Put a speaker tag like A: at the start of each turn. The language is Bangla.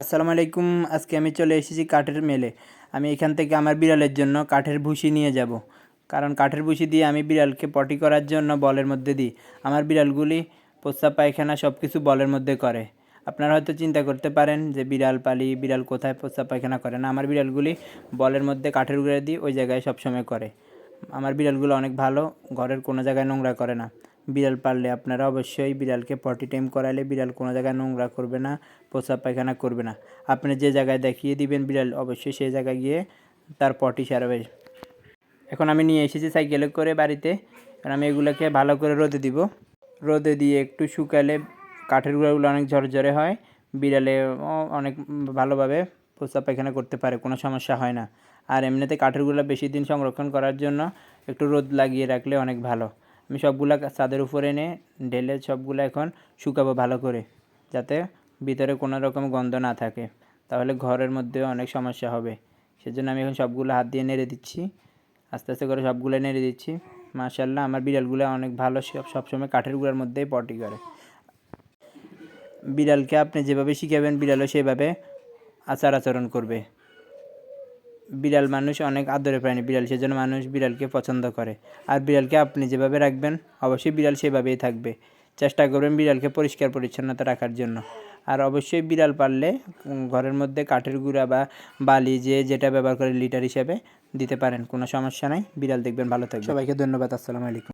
A: আসসালামু আলাইকুম, আজকে আমি চলে এসেছি কাঠের মেলে। আমি এখান থেকে আমার বিড়ালের জন্য কাঠের ভুসি নিয়ে যাব। কারণ কাঠের ভুসি দিয়ে আমি বিড়ালকে পটি করার জন্য বলের মধ্যে দিই। আমার বিড়ালগুলি প্রস্রাব পায়খানা সব কিছু বলের মধ্যে করে। আপনারা হয়তো চিন্তা করতে পারেন যে বিড়াল পালি, বিড়াল কোথায় প্রস্রাব পায়খানা করে? না, আমার বিড়ালগুলি বলের মধ্যে কাঠের উপরে দিই ওই জায়গায় সবসময় করে। আমার বিড়ালগুলো অনেক ভালো, ঘরের কোনো জায়গায় নোংরা করে না। বিড়াল পারলে আপনারা অবশ্যই বিড়ালকে পটি টাইম করালে বিড়াল কোনো জায়গায় নোংরা করবে না প্রস্রাব পায়খানা করবে না। আপনি যে জায়গায় দেখিয়ে দিবেন বিড়াল, অবশ্যই সেই জায়গায় গিয়ে তার পটি সারবে। এখন আমি নিয়ে এসেছি সাইকেলে করে বাড়িতে। এখন আমি এগুলোকে ভালো করে রোদে দিব। রোদে দিয়ে একটু শুকালে কাঠের গুঁড়াগুলো অনেক ঝরঝরে হয়। বিড়ালে অনেক ভালোভাবে প্রস্রাব পায়খানা করতে পারে, কোনো সমস্যা হয় না। আর এমনিতে কাঠের বেশি দিন সংরক্ষণ করার জন্য একটু রোদ লাগিয়ে রাখলে অনেক ভালো। আমি সবগুলা ছাদের উপরে এনে ঢেলে সবগুলো এখন শুকাবো ভালো করে, যাতে ভিতরে কোনো রকম গন্ধ না থাকে। তাহলে ঘরের মধ্যে অনেক সমস্যা হবে। সেজন্য আমি এখন সবগুলো হাত দিয়ে নেড়ে দিচ্ছি। আস্তে আস্তে করে সবগুলো নেড়ে দিচ্ছি। মাশাল্লাহ আমার বিড়ালগুলো অনেক ভালো সব সবসময় কাঠের গুঁড়ার মধ্যেই পটি করে। বিড়ালকে আপনি যেভাবে শিখাবেন, বিড়ালও সেভাবে আচার আচরণ করবে। বিড়াল মানুষ অনেক আদরে প্রাণী। বিড়াল সেজন্য মানুষ বিড়ালকে পছন্দ করে। আর বিড়ালকে আপনি যেভাবে রাখবেন, অবশ্যই বিড়াল সেভাবেই থাকবে। চেষ্টা করবেন বিড়ালকে পরিষ্কার পরিচ্ছন্নতা রাখার জন্য। আর অবশ্যই বিড়াল পারলে ঘরের মধ্যে কাঠের গুঁড়া বা বালি যে যেটা ব্যবহার করে লিটার হিসেবে দিতে পারেন, কোনো সমস্যা নাই। বিড়াল দেখবেন ভালো থাকবে। সবাইকে ধন্যবাদ, আসসালামু আলাইকুম।